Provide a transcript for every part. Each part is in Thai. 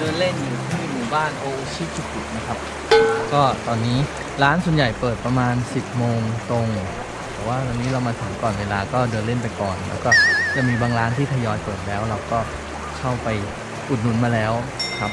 เดินเล่นอยู่ที่หมู่บ้านโอชิจุกุนะครับ ก็ตอนนี้ร้านส่วนใหญ่เปิดประมาณ 10 โมงตรง แต่ว่าตอนนี้เรามาถึงก่อนเวลาก็เดินเล่นไปก่อน แล้วก็จะมีบางร้านที่ทยอยเปิดแล้ว เราก็เข้าไปอุดหนุนมาแล้วครับ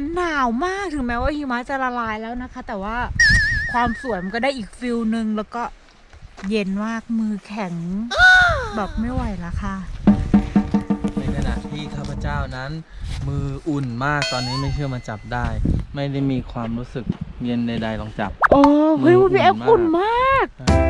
มันหนาวมากถึงแม้ว่าหิมะจะละลายแล้วนะคะ แต่ว่าความสวยมันก็ได้อีกฟิลหนึ่งแล้วก็เย็นมากมือแข็งแบบไม่ไหวแล้วค่ะ ในขณะที่ข้าพเจ้านั้น มืออุ่นมากตอนนี้ไม่เชื่อมาจับได้ ไม่ได้มีความรู้สึกเย็นใดๆลองจับ โอ้เฮ้ยมือพี่เอฟอุ่อุ่นนมมากาก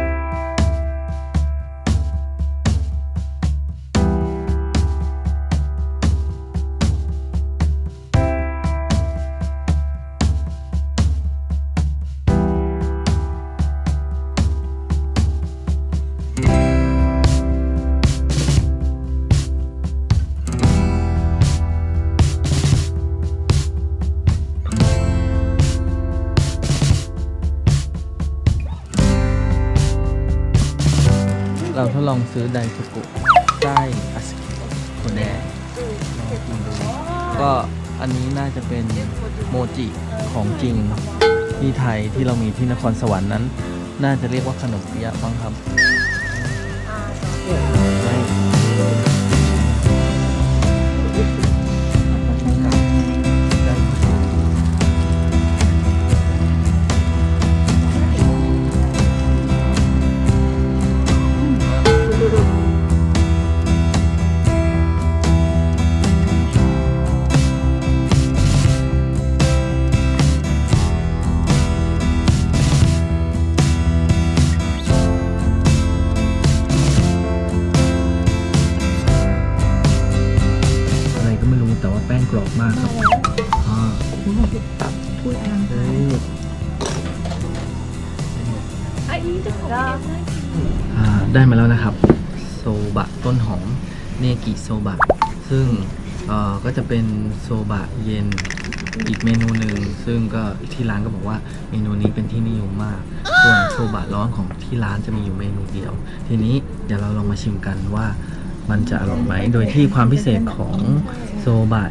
ดลองซื้อไดฟุกุไส้อาสกิโคแดงลองกินดูก็อันนี้น่าจะเป็นโมจิของจริงที่ไทยที่เรามีที่นครสวรรค์นั้น น่าจะเรียกว่าขนมเปี๊ยะบ้างครับ กรอบมากครับอ่าพูดอะไรเฮ้ยอ่าได้มาแล้วนะครับ โซบะต้นหอมเนกิโซบะ ซึ่งเอ่อก็จะเป็นโซบะเย็นอีกเมนูหนึ่งซึ่งก็ที่ร้านก็บอกว่าเมนูนี้เป็นที่นิยมมาก ส่วนโซบะร้อนของที่ร้านจะมีอยู่เมนูเดียว ทีนี้เดี๋ยวเราลองมาชิมกันว่ามันจะอร่อยไหม โดยที่ความพิเศษของโซบะ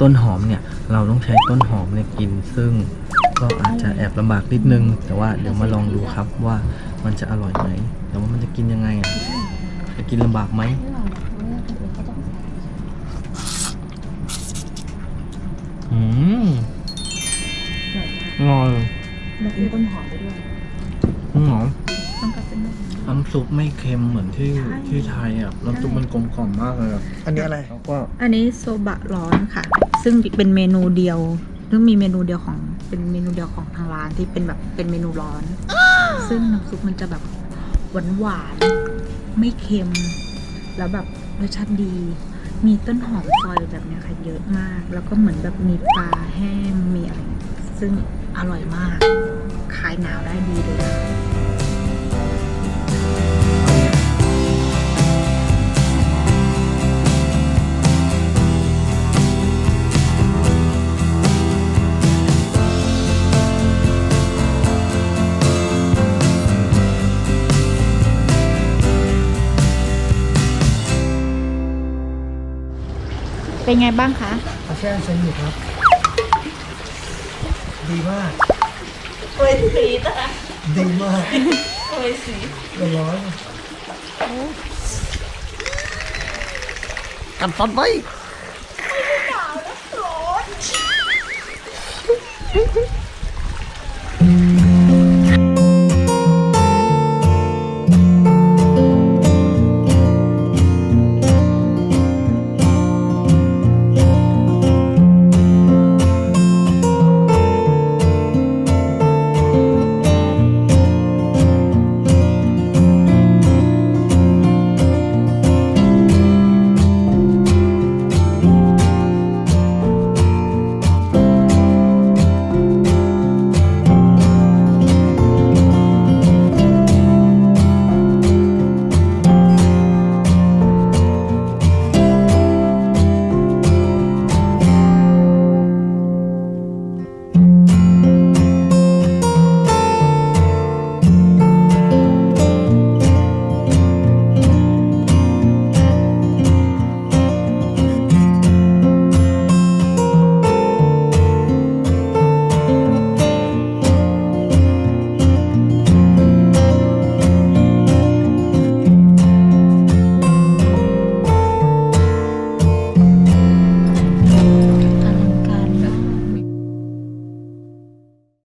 ต้นหอมเนี่ยเราต้องใช้ต้นหอมเนี่ยกิน ซึ่งก็อาจจะแอบลำบากนิดนึง แต่ว่าเดี๋ยวมาลองดูครับว่ามันจะอร่อยไหมแต่ว่ามันจะกินยังไงอะจะกินลำบากไหมอืมอร่อยแล้วมีต้นหอมไปด้วยต้นหอมต้องกับเป็น น้ำซุปไม่เค็มเหมือนที่ที่ไทยอะน้ำซุปมันกลมกล่อมมากเลยอะอันนี้อะไร แล้วก็อันนี้โซบะร้อนค่ะ ซึ่งเป็นเมนูเดียวซึ่งมีเมนูเดียวของเป็นเมนูเดียวของทางร้านที่เป็นแบบเป็นเมนูร้อน ซึ่งน้ำซุปมันจะแบบหวานหวานๆไม่เค็ม แล้วแบบรสชาติดี มีต้นหอมซอยแบบเนี้ยค่ะเยอะมาก แล้วก็เหมือนแบบมีปลาแห้งมีอะไรซึ่งอร่อยมากคลายหนาวได้ดีเลยค่ะ เป็นไงบ้างคะอาแช่เซนอยู่ครับ ดีมากเคยสีตาดีมากเคยสีเป็นร้อนกันฟันไว้หนาวแล้วร้อน